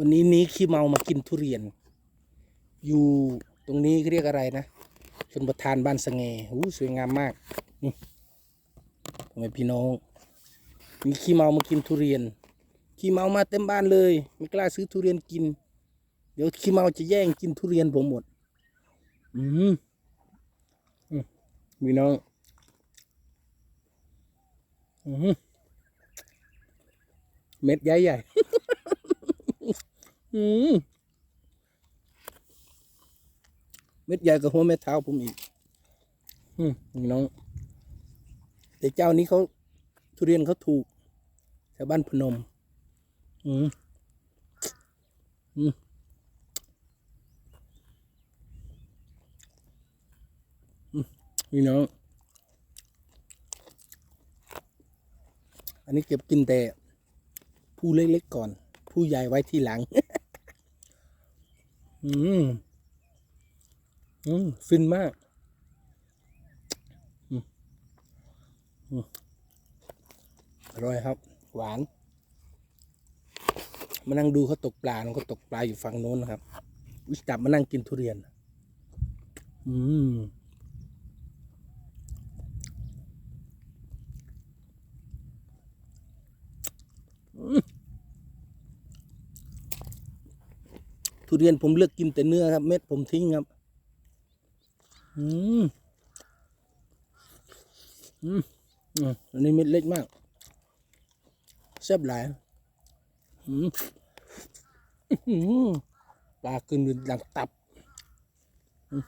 วันนี้นี้ขี้เมามากินทุเรียน อยู่ตรงนี้เรียกอะไรนะชนประทานบ้านสะเงหูสวยงามมากนี่ทำไมพี่น้องมีขี้เมามากินทุเรียน ขี้เมามาเต็มบ้านเลย ไม่กล้าซื้อทุเรียนกิน เดี๋ยวขี้เมาจะแย่งกินทุเรียนผมหมด อืมอืมพี่น้อง อืมเม็ดใหญ่ใหญ่ อืมเม็ดใหญ่กับหัวเม็ดเท้าผมอีก อืมพี่น้อง แต่เจ้านี้เขาทุเรียนเขาถูกแถวบ้านพนมอืมอืมอืมพี่น้อง อันนี้เก็บกินแต่ผู้เล็กๆก่อน ผู้ใหญ่ไว้ที่หลัง อืม อืม ฟินมาก อืม อร่อยครับ หวาน มานั่งดูเขาตกปลาเขาก็ตกปลาอยู่ฝั่งโน้นนะครับวิจับมานั่งกินทุเรียน อืม ทุเรียนผมเลือกกินแต่เนื้อครับ เม็ดผมทิ้งครับ อืม อืมอันนี้เม็ดเล็กมากแซ่บหลาย อืมอื้อหือปลากินดังตับอืม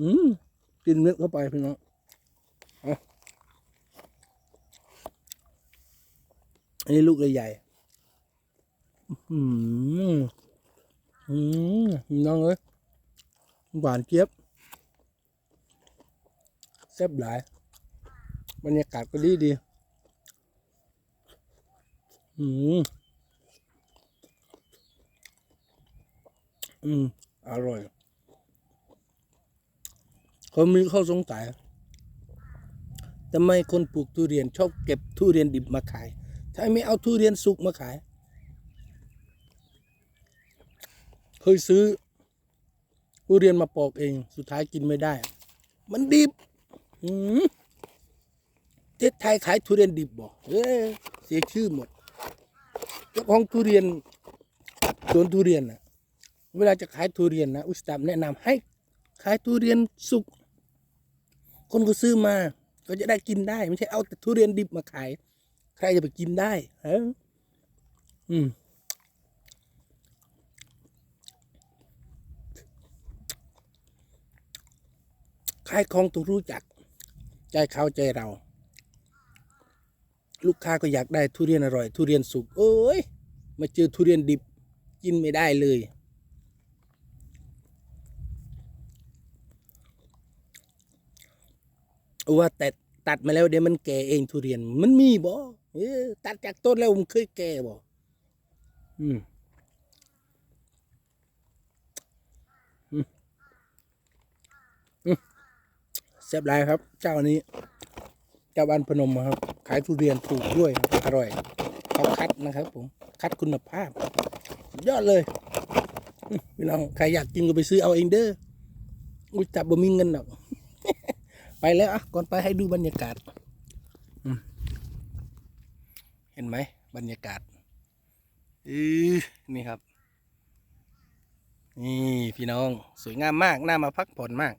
อืมกินเม็ดเข้าไปพี่น้องเอา อันนี้ลูกใหญ่ อืมอืมน้องเอ้ยหวานเจี๊ยบแซ่บหลาย บรรยากาศก็ดีดี อืม อืม อร่อยเขามีข้อสงสัยทำไมคนปลูกทุเรียนชอบเก็บทุเรียนดิบมาขาย ทำไมไม่เอาทุเรียนสุกมาขาย เคยซื้อทุเรียนมาปอกเอง สุดท้ายกินไม่ได้ มันดิบเทศไทยขายทุเรียนดิบบอกเอ้ยเสียชื่อหมดเจ้าของทุเรียนสวนทุเรียนนะเวลาจะขายทุเรียนนะอุตสาหแนะนำให้ขายทุเรียนสุก คนก็ซื้อมา ก็จะได้กินได้ ไม่ใช่เอาแต่ทุเรียนดิบมาขาย ใครจะไปกินได้เอออืมขายของต้องรู้จัก ใจเขาใจเรา ลูกค้าก็อยากได้ทุเรียนอร่อย ทุเรียนสุกเอ้ยมาเจอทุเรียนดิบกินไม่ได้เลย ว่าแต่ ตัดมาแล้วเดี๋ยวมันแก่เองทุเรียน มันมีบ่เออตัดจากต้นแล้วมันเคยแก่บ่อืมอืมอืมแซ่บหลายครับ เจ้านี้เจ้าบ้านพนมครับ ขายทุเรียนถูกด้วยอร่อยเขาคัดนะครับ ผม คัดคุณภาพสุดยอดเลยอื้อพี่น้องใครอยากกินก็ไปซื้อเอาเองเด้ออุ้ยจับบ่มีเงินหรอก ไปแล้วอะก่อนไปให้ดูบรรยากาศเห็นไหมบรรยากาศอือนี่ครับ นี่พี่น้องสวยงามมากน่ามาพักผ่อนมาก